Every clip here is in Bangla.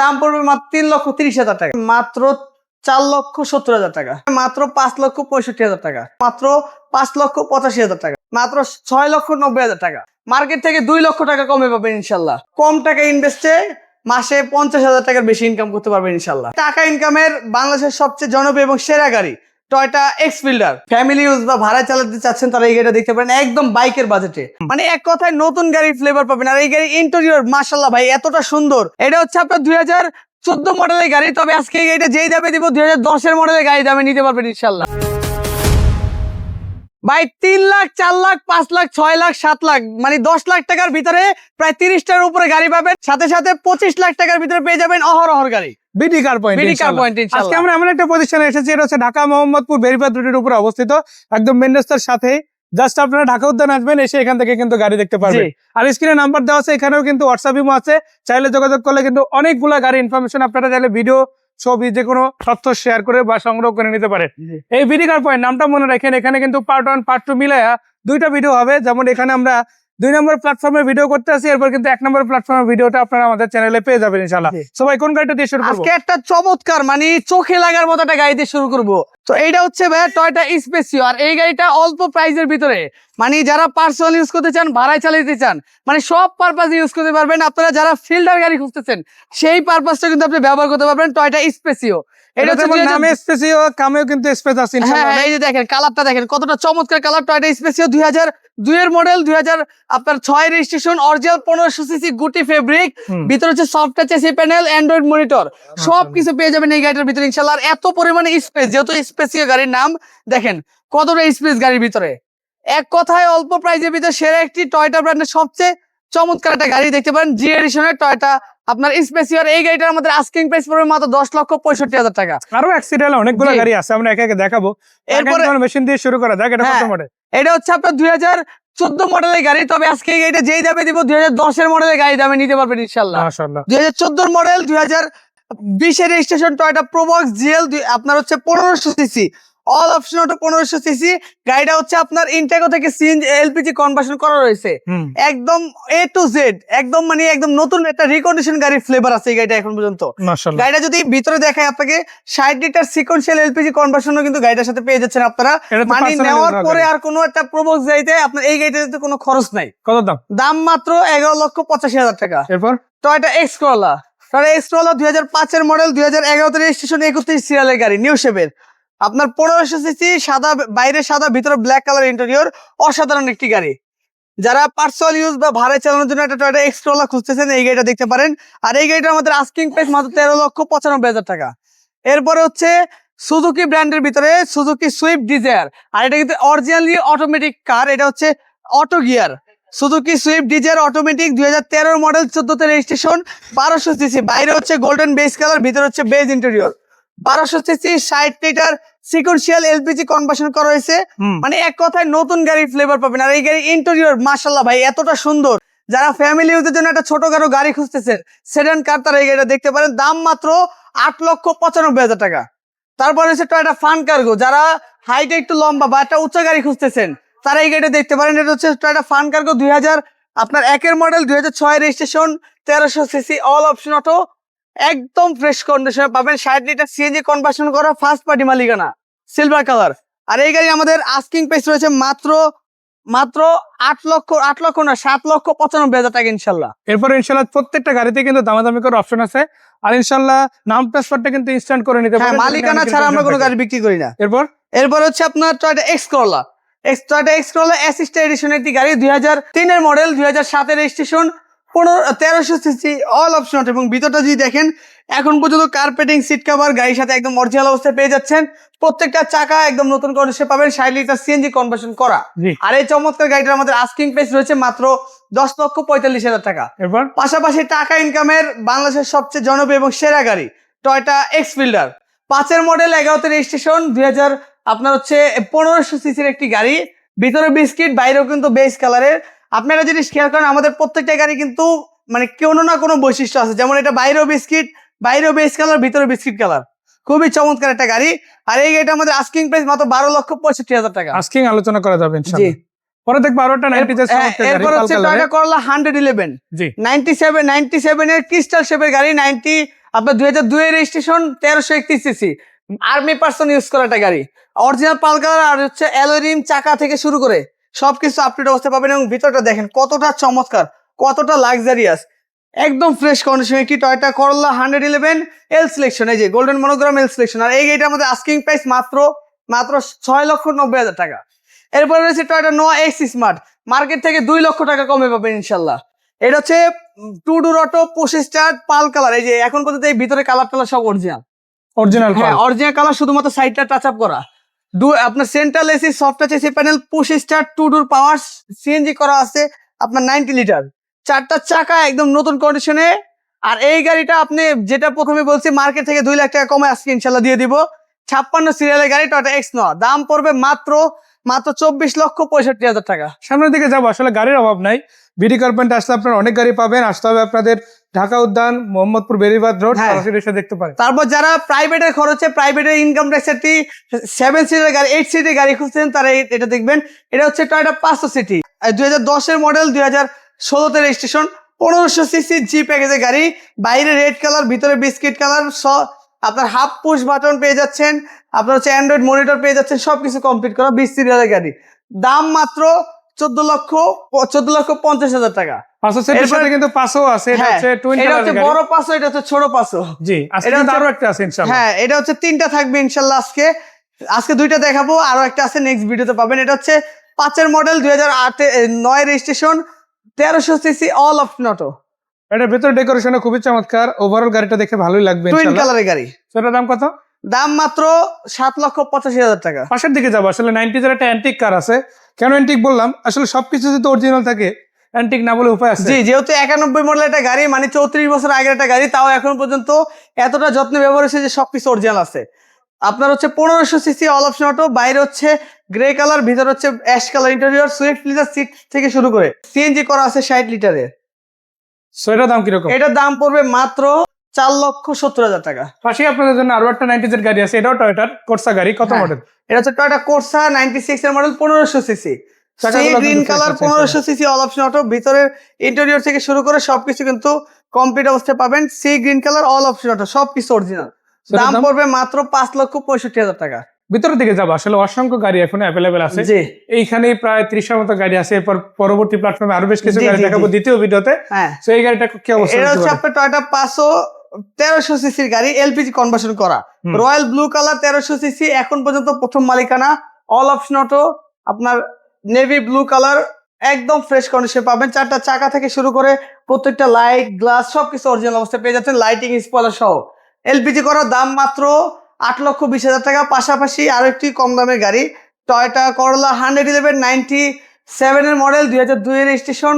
দাম পড়বে মাত্র তিন লক্ষ তিরিশ হাজার টাকা। মাত্র চার লক্ষ সত্তর হাজার টাকা। মাত্র পাঁচ লক্ষ পঁয়ষট্টি হাজার টাকা। মাত্র পাঁচ লক্ষ পঁচাশি হাজার টাকা। মাত্র ছয় লক্ষ নব্বই হাজার টাকা। মার্কেট থেকে দুই লক্ষ টাকা কমে পাবেন ইনশাল্লাহ। কম টাকা ইনভেস্টে মাসে পঞ্চাশ হাজার টাকার বেশি ইনকাম করতে পারবেন ইনশাল্লাহ। টাকা ইনকামের বাংলাদেশের সবচেয়ে জনপ্রিয় এবং সেরা গাড়ি Toyota X Fielder family use বা ভাড়া চালাতে চাচ্ছেন তারা এই গাড়িটা দেখতে পারেন, একদম বাইকের বাজেটে মানে এক কথায় নতুন গাড়ির ফ্লেভার পাবেন। আর এই গাড়ি ইন্টেরিয়র মাশাল্লাহ ভাই, এতটা সুন্দর। এটা হচ্ছে আপনার দুই হাজার চোদ্দ মডেলের গাড়ি, তবে আজকে এই গাড়িটা যেই দামে দিব, দুই হাজার দশের মডেলের গাড়ি দামে নিতে পারবেন ইনশাল্লাহ ভাই, তিন লাখ, চার লাখ, পাঁচ লাখ, ছয় লাখ, সাত লাখ মানে দশ লাখ টাকার ভিতরে প্রায় তিরিশটার উপরে গাড়ি পাবেন। সাথে সাথে পঁচিশ লাখ টাকার ভিতরে পেয়ে যাবেন অহরহর গাড়ি। BD car point BD car point আজকে আমরা এমন একটা প্রতিষ্ঠানে এসেছি এটা হচ্ছে ঢাকা মোহাম্মদপুর ভেরিফাইড রুটের উপরে অবস্থিত। একদম মেন রাস্তার সাথে জাস্ট আপনারা ঢাকা উদ্যান আসবেন এসে এখান থেকে কিন্তু গাড়ি দেখতে পারবেন। আর স্ক্রিনে নাম্বার দেওয়া আছে এখানেও কিন্তু হোয়াটসঅ্যাপ ইমো আছে। চাইলে যোগাযোগ করলে কিন্তু অনেকগুলা গাড়ি ইনফরমেশন আপনারা চাইলে ভিডিও ছবি যে কোনো তথ্য শেয়ার করে বা সংগ্রহ করে নিতে পারেন। এই কার পয়েন্ট নামটা মনে রাখেন এখানে কিন্তু পার্ট ওয়ান পার্ট টু মিলাইয়া দুইটা ভিডিও হবে। যেমন এখানে আমরা দুই নম্বর প্ল্যাটফর্মে ভিডিও করতে আসি এরপর কিন্তু এক নম্বর প্ল্যাটফর্মের ভিডিওটা আপনারা আমাদের চ্যানেলে পেয়ে যাবেন ইনশাল্লাহ সবাই কোন গাড়িটা দিয়ে শুরু করব? আজকে একটা চমৎকার মানে চোখে লাগার মতো একটা গাড়ি দিয়ে শুরু করব। তো এইটা হচ্ছে ভাই টয়টা স্পেসিও আর এই গাড়িটা অল্প প্রাইসের ভিতরে। মানে যারা পার্সোনাল ইউজ করতে চান ভাড়ায় চালাতে চান মানে সব পারপাস ইউজ করতে পারবেন। আপনারা যারা ফিল্ডার গাড়ি খুঁজতেছেন সেই পারপাসটা কিন্তু আপনি ব্যবহার করতে পারবেন টয়টা স্পেসিও এটা এটা যেমন নামে স্পেসিও কামেও কিন্তু স্পেস আছে হ্যাঁ এই যে দেখেন কালারটা দেখেন কতটা চমৎকার কালার টয়টা স্পেসিও দুই হাজার দুইয়ের মডেল দুই হাজার আপনার ছয় রেজিস্ট্রেশন অরিজিনাল পনেরোশো সিসি গুটি ফেব্রিক ভিতরে হচ্ছে soft touch AC panel Android monitor সব কিছু পেয়ে যাবেন এই গাড়িটার ভিতরে ইনশাল্লাহ আর এত পরিমাণে স্পেস যেহেতু স্পেসীয় গাড়ির নাম দেখেন কতটা স্পেস গাড়ির ভিতরে। এক কথায় অল্প প্রাইজের ভিতরে সেরা একটি টয়টা ব্র্যান্ডের সবচেয়ে চমৎকার একটা গাড়ি দেখতে পারেন জি এডিশনের টয়টা আপনার স্পেসিয়ার এই গাড়িটার আমাদের আস্কিং প্রাইস পড়বে মাত্র দশ লক্ষ পঁয়ষট্টি হাজার টাকা। আরও অ্যাক্সিডেন্ট অনেকগুলো গাড়ি আছে আমরা একে একে দেখাবো। এরপরে মেশিন দিয়ে শুরু করা যাক এটা কত হ্যাঁ। মডেল এটা হচ্ছে আপনার দুই হাজার চোদ্দ মডেলের গাড়ি তবে আজকে এই গাড়িটা যেই দামে দিব দুই হাজার দশের মডেলের গাড়ি দামে নিতে পারবেন ইনশাল্লাহ মাশাআল্লাহ। দুই হাজার চোদ্দোর মডেল দুই হাজার বিশের রেজিস্ট্রেশন টয়টা প্রোবক্স জিএল আপনার হচ্ছে পনেরোশো সিসি অল অপশন অটো পনেরোশো সিসি গাড়িটা হচ্ছে আপনার ইন্টেকো থেকে সিএনজি এলপিজি কনভার্সন করা রয়েছে। একদম এ টু জেড একদম মানে একদম নতুন একটা রিকন্ডিশন গাড়ির ফ্লেভার আছে এই গাড়িটা এখন পর্যন্ত। গাড়িটা যদি ভিতরে দেখায় আপনাকে ষাট লিটার সিকোয়েন্সিয়াল এলপিজি কনভার্সনও কিন্তু গাড়িটার সাথে পেয়ে যাচ্ছেন আপনারা। মানে নেওয়ার পরে আর কোনো একটা প্রবক্স গাড়িতে আপনার এই গাড়িটাতে কোনো খরচ নাই। কত দাম? দাম মাত্র এগারো লক্ষ পঁচাশি হাজার টাকা। এরপর? Toyota X Corolla Toyota X Corolla দুই হাজার পাঁচের মডেল দুই হাজার এগারোতে রেজিস্ট্রেশন একত্রিশ সিরিয়ালের গাড়ি নিউ শেপের আপনার পনেরোশো সিসি সাদা, বাইরে সাদা, ভিতরে ব্ল্যাক কালার ইন্টেরিয়র অসাধারণ একটি গাড়ি। যারা পার্সোনাল ইউজ বা ভাড়ায় চালানোর জন্য একটা টয়টা এক্স করলা খুঁজতেছেন, এই গাড়িটা দেখতে পারেন। আর এই গাড়িটা আমাদের আস্কিং প্রাইস মাত্র তেরো লক্ষ পঁচানব্বই হাজার টাকা। এরপরে হচ্ছে সুজুকি ব্র্যান্ডের ভিতরে সুজুকি সুইফট ডিজায়ার আর এটা কিন্তু অরিজিনালি অটোমেটিক কার এটা হচ্ছে auto gear Suzuki Swift Dzire automatic দুই হাজার মডেল চোদ্দতে রেজিস্ট্রেশন বারোশো সিসি বাইরে হচ্ছে গোল্ডেন বেস কালার ভিতরে হচ্ছে বেজ ইন্টেরিয়র বারোশো সিসি ষাট লিটার সিকোয়েন্সিয়াল এলপিজি কনভার্সন করা হয়েছে। মানে এক কথায় নতুন গাড়ির ফ্লেভার পাবেন। আর এই গাড়ি ইন্টেরিয়র মাশাল্লাহ ভাই এতটা সুন্দর। যারা ফ্যামিলি ইউজের জন্য একটা ছোটখাটো গাড়ি খুঁজতেছেন সেডান কার তারা এই গাড়িটা দেখতে পারেন। দাম মাত্র আট লক্ষ পঁচানব্বই হাজার টাকা। তারপরে হচ্ছে টয়টা ফান কার্গো যারা হাইট একটু লম্বা বা একটা উচ্চ গাড়ি খুঁজতেছেন তারা এই গাড়িটা দেখতে পারেন। এটা হচ্ছে টয়টা ফান কার্গো দুই হাজার আপনার একের মডেল দুই হাজার ছয় রেজিস্ট্রেশন তেরোশো সিসি অল অপশন অটো একদম ফ্রেশ কন্ডিশনে পাবেন। ষাট লিটার সিএনজি কনভার্সন করা ফার্স্ট পার্টি মালিকানা। সিলভার কালার আর এই গাড়ি আমাদের আস্কিং প্রাইস রয়েছে মাত্র মাত্র আট লক্ষ আট লক্ষ না সাত লক্ষ পঁচানব্বই হাজার টাকা ইনশাল্লাহ। এরপর ইনশাআল্লাহ প্রত্যেকটা গাড়িতে কিন্তু দামাদামি করার অপশন আছে। আর ইনশাল্লাহ নাম ট্রান্সফারটা কিন্তু ইনস্ট্যান্ট করে নিতে হ্যাঁ পারেন। মালিকানা ছাড়া আমরা কোনো গাড়ি বিক্রি করি না। এরপর? এরপর হচ্ছে আপনার Toyota X Corolla X Toyota X Corolla assist edition একটি গাড়ি দুই হাজার তিনের মডেল দুই হাজার সাতের রেজিস্ট্রেশন পনেরো তেরোশো সিসি অল অপশন এবং ভিতরটা যদি দেখেন এখন পর্যন্ত কার্পেটিং সিট কাভার গাড়ির সাথে একদম অরিজিনাল অবস্থায় পেয়ে যাচ্ছেন। প্রত্যেকটা চাকা একদম নতুন কন্ডিশনে পাবেন ষাট লিটার সিএনজি কনভার্সন করা। আর এই চমৎকার গাড়িটার আমাদের আস্কিং প্রাইস রয়েছে মাত্র দশ লক্ষ পঁয়তাল্লিশ হাজার টাকা। পাশাপাশি টাকা ইনকামের বাংলাদেশের সবচেয়ে জনপ্রিয় এবং সেরা গাড়ি টয়টা এক্স ফিল্ডার পাঁচের মডেল এগারোতে রেজিস্ট্রেশন দুই হাজার আপনার হচ্ছে পনেরোশো সিসির একটি গাড়ি। ভিতরে বিস্কিট বাইরেও কিন্তু বেস কালারের আপনারা যদি খেয়াল করেন আমাদের প্রত্যেকটা গাড়ি কিন্তু মানে কোনো না কোনো বৈশিষ্ট্য আছে। যেমন এটা বাইরেও বিস্কিট বাইরেও বেস কালার ভিতরে বিস্কিট কালার খুবই চমৎকার একটা গাড়ি। আর এই গাড়িটা আমাদের আস্কিং প্রাইস মাত্র বারো লক্ষ পঁয়ষট্টি হাজার টাকা। আজকে আলোচনা করা যাবে জি। পরে দেখব আরও একটা হ্যাঁ, এরপর হচ্ছে Toyota Corolla hundred eleven ninety seven ninety seven এর ক্রিস্টাল শেপের গাড়ি নাইনটি আপনার দুই হাজার দুই রেজিস্ট্রেশন তেরোশো একত্রিশ সিসি আর্মি পার্সন ইউজ করা একটা গাড়ি। অরিজিনাল পাল কালার আর হচ্ছে অ্যালোরিম চাকা থেকে শুরু করে। সবকিছু আপডেট অবস্থা পাবেন এবং ভিতরটা দেখেন কতটা চমৎকার কতটা লাক্সারিয়াস একদম ফ্রেশ কন্ডিশন একটি Toyota Corolla hundred eleven L selection এই যে গোল্ডেন মনোগ্রাম এল সিলেকশন আর এই গাড়িটার মধ্যে আস্কিং প্রাইস মাত্র মাত্র ছয় লক্ষ নব্বই হাজার টাকা। এরপরে রয়েছে Toyota Noah X smart market থেকে দুই লক্ষ টাকা কমে পাবেন ইনশাল্লাহ। এটা হচ্ছে টু ডুর অটো পঁচিশ স্টার পাল কালার এই যে এখন পর্যন্ত এই ভিতরে কালার টালার সব অরিজিনাল অরিজিনাল হ্যাঁ অরিজিনাল কালার শুধুমাত্র সাইডটা টাচ আপ করা। দু আপনার central AC soft touch AC panel push start two door power CNG করা আছে আপনার নাইনটি লিটার চারটা চাকা একদম নতুন কন্ডিশনে আর এই গাড়িটা আপনি যেটা প্রথমে বলছি মার্কেট থেকে দুই লাখ টাকা কমে আজকে ইনশাল্লাহ দিয়ে দিব। ছাপ্পান্ন সিরিয়ালের গাড়ি টয়টা এক্স ন দাম পড়বে মাত্র মাত্র চব্বিশ লক্ষ পঁয়ষট্টি হাজার টাকা। সামনের দিকে যাব আসলে গাড়ির অভাব নাই। বিডি কার্পেন্ট আসলে আপনার অনেক গাড়ি পাবেন। আসতে হবে আপনাদের ঢাকা উদ্যান মোহাম্মদপুর বেরিবাদ রোড হ্যাঁ। এসে দেখতে পারেন। তারপর যারা প্রাইভেটের খরচে প্রাইভেটের ইনকাম ট্যাক্স একটি সেভেন সিটের গাড়ি এইট সিটের গাড়ি খুঁজছেন তারা এটা দেখবেন। এটা হচ্ছে টয়টা পাঁচশো সিটি। দুই হাজার দশের মডেল দুই হাজার ষোলোতে রেজিস্ট্রেশন পনেরোশো সিসি জি প্যাকেজের গাড়ি। বাইরে রেড কালার ভিতরে বিস্কিট কালার আপনার হাফ পুশ বাটন পেয়ে যাচ্ছেন আপনার হচ্ছে অ্যান্ড্রয়েড মনিটর পেয়ে যাচ্ছেন সবকিছু কমপ্লিট করা বিশ সিরিয়ালের গাড়ি দাম মাত্র চোদ্দ লক্ষ চোদ্দ লক্ষ পঞ্চাশ হাজার টাকা। কিন্তু পাঁচও আছে এটা হ্যাঁ, হচ্ছে এটা হচ্ছে বড় পাঁচশো এটা হচ্ছে ছোট পাঁচশো। জি এটা আরও একটা আছে ইনশাআল্লাহ। হ্যাঁ এটা হচ্ছে তিনটা থাকবে ইনশাল্লাহ আজকে। আজকে দুইটা দেখাবো আরও একটা আছে নেক্সট ভিডিওতে পাবেন। এটা হচ্ছে পাঁচের মডেল দুই হাজার আটে নয় রেজিস্ট্রেশন তেরোশো সিসি অল অফ নটো এটার ভেতর ডেকোরেশন খুবই চমৎকার। ওভারঅল গাড়িটা দেখে ভালোই লাগবে টুইন কালারের গাড়ি। সেটার দাম কত? দাম মাত্র সাত লক্ষ পঁচাশি হাজার টাকা। পাশের দিকে যাব। আসলে নাইনটিজের একটা অ্যান্টিক কার আছে। কেন অ্যান্টিক বললাম? আসলে সবকিছু যদি অরিজিনাল থাকে অ্যান্টিক না বলে উপায় আছে। জি যেহেতু একানব্বই মডেল একটা গাড়ি মানে চৌত্রিশ বছর আগের একটা গাড়ি তাও এখন পর্যন্ত এতটা যত্নে ব্যবহার হয়েছে যে সবকিছু অরিজিনাল আছে। আপনার হচ্ছে পনেরোশো সিসি অল অপশন অটো বাইরে হচ্ছে গ্রে কালার ভিতর হচ্ছে ash colour interior Swift litre seat থেকে শুরু করে। সিএনজি করা আছে ষাট লিটারের সো এটার দাম কীরকম? এটার দাম পড়বে মাত্র চার লক্ষ সত্তর হাজার টাকা। পাশে আপনাদের জন্য আরও একটা নাইনটিজের গাড়ি আছে। এটাও টয়টার কোর্সা গাড়ি। কত হ্যাঁ। মডেল এটা হচ্ছে টয়টা কোর্সা নাইনটি সিক্স এর মডেল পনেরোশো সিসি গ্রিন কালার পনেরোশো সিসি অল অপশন অটো ভিতরের ইন্টেরিয়র থেকে শুরু করে সবকিছু কিন্তু কমপ্লিট অবস্থায় পাবেন। Sea green colour all option auto সবকিছু অরিজিনাল দাম? পড়বে মাত্র পাঁচ লক্ষ পঁয়ষট্টি হাজার টাকা। ভিতরের দিকে যাব। আসলে অসংখ্য গাড়ি এখন অ্যাভেলেবেল আছে। এইখানে প্রায় ত্রিশের মতো গাড়ি আছে। এরপর পরবর্তী প্ল্যাটফর্মে আরও বেশ কিছু গাড়ি দেখাবো দ্বিতীয় ভিডিওতে। হ্যাঁ। তো এই গাড়িটা কি অবস্থা এটা হচ্ছে আপনার টয়টা পাঁচশো তেরোশো সিসির গাড়ি এলপিজি কনভার্সন করা। রয়্যাল ব্লু কালার তেরোশো সিসি এখন পর্যন্ত প্রথম মালিকানা। অল অপশন অটো আপনার নেভি ব্লু কালার একদম ফ্রেশ কন্ডিশন পাবেন। চারটা চাকা থেকে শুরু করে প্রত্যেকটা লাইট গ্লাস সবকিছু অরিজিনাল অবস্থায় পেয়ে যাচ্ছেন। লাইটিং স্পয়লার সহ। এলপিজি করার দাম মাত্র আট লক্ষ বিশ হাজার টাকা। পাশাপাশি আরও একটি কম দামের গাড়ি Toyota Corolla hundred eleven ninety সেভেনের মডেল দুই হাজার দুই রেজিস্ট্রেশন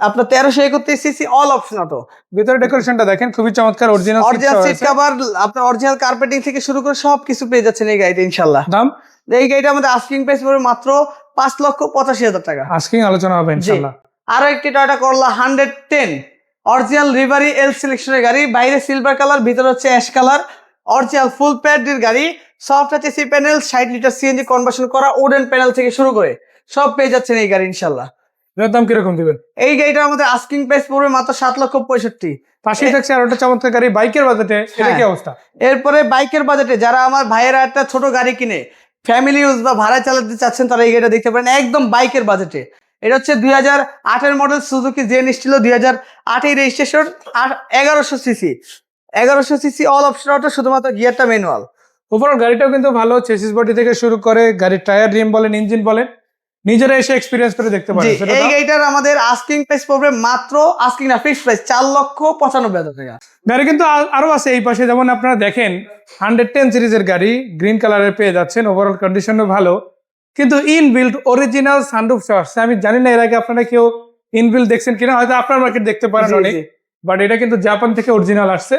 আপনার তেরোশো একত্রিশ সিসি অল অপশন অটো ভিতরে ডেকোরেশনটা দেখেন খুবই চমৎকার অরিজিনাল অরিজিনাল সিট কভার আপনার অরিজিনাল কার্পেটিং থেকে শুরু করে সব কিছু পেয়ে যাচ্ছেন এই গাড়িটা ইনশাল্লাহ দাম? এই গাড়িটা আমাদের আস্কিং প্রাইস পড়বে মাত্র পাঁচ লক্ষ পঁচাশি হাজার টাকা। আজকে আলোচনা হবে ইনশাআল্লাহ। আরও একটি Toyota Corolla hundred ten original reverie L সিলেকশনের গাড়ি বাইরে সিলভার কালার ভিতরে হচ্ছে অ্যাশ কালার অরিজিনাল ফুল প্যাডের গাড়ি সফট আছে সি প্যানেল ষাট লিটার সিএনজি কনভার্সন করা ওডেন প্যানেল থেকে শুরু করে সব পেয়ে যাচ্ছেন এই গাড়ি ইনশাল্লাহ এটার দাম কীরকম দিবেন? এই গাড়িটার আমাদের আস্কিং প্রাইস পড়বে মাত্র সাত লক্ষ পঁয়ষট্টি। পাশেই থাকছে আর একটা চমৎকার গাড়ি বাইকের বাজেটে এটা কি হ্যাঁ। অবস্থা? এরপরে বাইকের বাজেটে যারা আমার ভাইয়েরা একটা ছোট গাড়ি কিনে ফ্যামিলি ইউজ বা ভাড়া চালাতে চাচ্ছেন তারা এই গাড়িটা দেখতে পারেন একদম বাইকের বাজেটে। এটা হচ্ছে দুই হাজার আটের মডেল সুজুকি জেন স্টিল দুই হাজার আটের রেজিস্ট্রেশন আর এগারোশো সিসি এগারোশো সিসি অল অপশন অটো শুধুমাত্র গিয়ারটা ম্যানুয়াল ওভারঅল গাড়িটাও কিন্তু ভালো চেসিস বডি থেকে শুরু করে গাড়ির টায়ার রিম বলেন ইঞ্জিন বলেন নিজেরা এসে এক্সপিরিয়েন্স করে দেখতে পারেন। এই গাড়িটার আমাদের আস্কিং প্রাইস পড়বে মাত্র আস্কিং না ফিক্সড প্রাইস চার লক্ষ পঁচানব্বই হাজার টাকা। গাড়ি কিন্তু আ- আরও আছে এই পাশে যেমন আপনারা দেখেন হান্ড্রেড টেন সিরিজের গাড়ি গ্রিন কালারের পেয়ে যাচ্ছেন ওভারঅল কন্ডিশনও ভালো। কিন্তু ইন বিল্ড অরিজিনাল সানরুফ আসছে আমি জানি না এর আগে আপনারা কেউ ইন বিল্ড দেখছেন কিনা হয়তো আপনার মার্কেট দেখতে পারেন অনেক বাট এটা কিন্তু জাপান থেকে অরিজিনাল আসছে।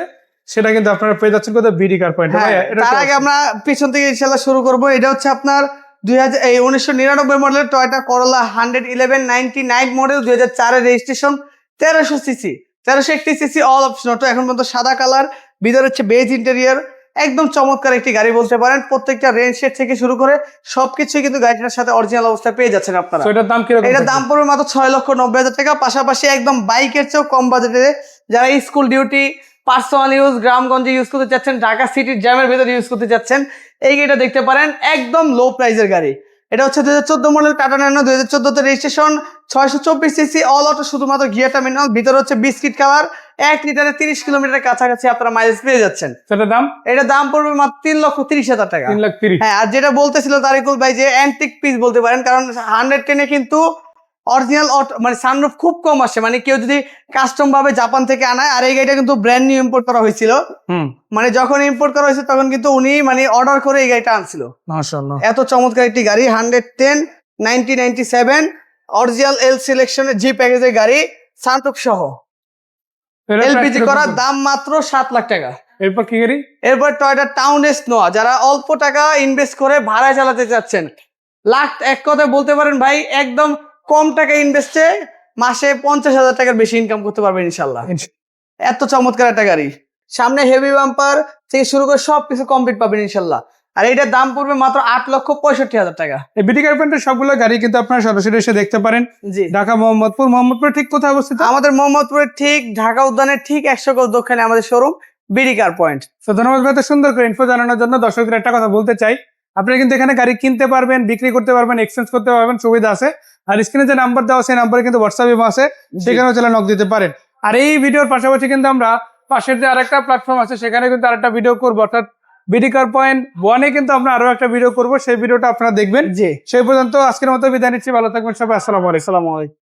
সেটা কিন্তু আপনারা পেয়ে যাচ্ছেন কোথাও বিডি কার পয়েন্ট তার আগে আমরা পিছন থেকে ইনশাল্লাহ শুরু করব। এটা হচ্ছে আপনার দুই হাজার এই উনিশশো নিরানব্বই মডেলের Toyota Corolla hundred eleven ninety nine model দুই হাজার চারের রেজিস্ট্রেশন তেরোশো সিসি তেরোশো একটি সিসি অল অপশন অটো এখন পর্যন্ত সাদা কালার ভিতরে হচ্ছে বেজ ইন্টেরিয়ার একদম চমৎকার একটি গাড়ি বলতে পারেন। প্রত্যেকটা রেঞ্জ সেট থেকে শুরু করে সবকিছুই কিন্তু গাড়িটার সাথে অরিজিনাল অবস্থায় পেয়ে যাচ্ছেন আপনারা। এটার দাম কীরকম এটার দাম পড়বে মাত্র ছয় লক্ষ নব্বই হাজার টাকা। পাশাপাশি একদম বাইকের চেয়েও কম বাজেটে যারা স্কুল ডিউটি পার্সোনাল ইউজ গ্রামগঞ্জে ইউজ করতে চাচ্ছেন ঢাকা সিটির জ্যামের ভেতরে ইউজ করতে চাচ্ছেন এই গাড়িটা দেখতে পারেন একদম লো প্রাইসের গাড়ি। এটা হচ্ছে দুই হাজার চোদ্দ মডেল টাটা ন্যানো দুই হাজার চোদ্দতে রেজিস্ট্রেশন ছয়শো চব্বিশ সিসি অল অটো শুধুমাত্র গিয়ার টার্মিনাল ভিতরে হচ্ছে বিস্কিট কালার এক লিটারে তিরিশ কিলোমিটার কাছাকাছি আপনারা মাইলেজ পেয়ে যাচ্ছেন। সেটার দাম? এটা দাম পড়বে মাত্র তিন লক্ষ তিরিশ হাজার টাকা। তিন লাখ তিরিশ। হ্যাঁ আর যেটা বলতেছিল তারিকুল ভাই যে অ্যান্টিক পিস বলতে পারেন কারণ হান্ড্রেড টেনে কিন্তু অরিজিনাল মানে সানরুফ খুব কম আসে। মানে কেউ যদি কাস্টম ভাবে জাপান থেকে আনায় আর এই গাড়িটা কিন্তু ব্র্যান্ড নিউ ইম্পোর্ট করা হয়েছিল। মানে যখন ইম্পোর্ট করা হয়েছে তখন কিন্তু উনি মানে অর্ডার করে এই গাড়িটা আনছিল। এত চমৎকার একটি গাড়ি hundred ten ninety ninety seven original L সিলেকশনের G প্যাকেজের গাড়ি সানরুফ সহ। এলপিজি করার দাম মাত্র সাত লাখ টাকা। এরপর কি গাড়ি? এরপর টয়টা টাউন এস নোয়া যারা অল্প টাকা ইনভেস্ট করে ভাড়ায় চালাতে চাচ্ছেন। লাখ এক কথায় বলতে পারেন ভাই একদম কম টাকা ইনভেস্টে মাসে পঞ্চাশ হাজার টাকার বেশি ইনকাম করতে পারবেন ইনশাল্লাহ এত চমৎকার একটা গাড়ি। সামনে হেভি বাম্পার থেকে শুরু করে সব কিছু কমপ্লিট পাবেন ইনশাল্লাহ আর এইটার দাম পড়বে মাত্র আট লক্ষ পঁয়ষট্টি হাজার টাকা। এই বিটি কার্পেন্টের সবগুলো গাড়ি কিন্তু আপনারা সরাসরি এসে দেখতে পারেন। জি। ঢাকা মোহাম্মদপুর। মোহাম্মদপুর ঠিক কোথায় অবস্থিত? আমাদের মোহাম্মদপুরের ঠিক ঢাকা উদ্যানের ঠিক একশো গজ দক্ষিণে আমাদের শোরুম বিডি কার পয়েন্ট তো ধন্যবাদ ভাই সুন্দর করে ইনফো জানানোর জন্য দর্শকদের একটা কথা বলতে চাই। আপনি কিন্তু এখানে গাড়ি কিনতে পারবেন বিক্রি করতে পারবেন এক্সচেঞ্জ করতে পারবেন সুবিধা আছে। আর স্ক্রিনে যে নাম্বার দেওয়া সেই নাম্বারে কিন্তু হোয়াটসঅ্যাপ এবং আছে সেখানেও চলে নক দিতে পারেন। আর এই ভিডিওর পাশাপাশি কিন্তু আমরা পাশের যে আরেকটা প্ল্যাটফর্ম আছে সেখানে কিন্তু আরেকটা ভিডিও করব। অর্থাৎ বিডিকার পয়েন্ট ওয়ানে কিন্তু আমরা আরও একটা ভিডিও করব। সেই ভিডিওটা আপনারা দেখবেন। যে সেই পর্যন্ত আজকের মতো বিদায় নিচ্ছি। ভালো থাকবেন সবাই। আসসালামু আলাইকুম।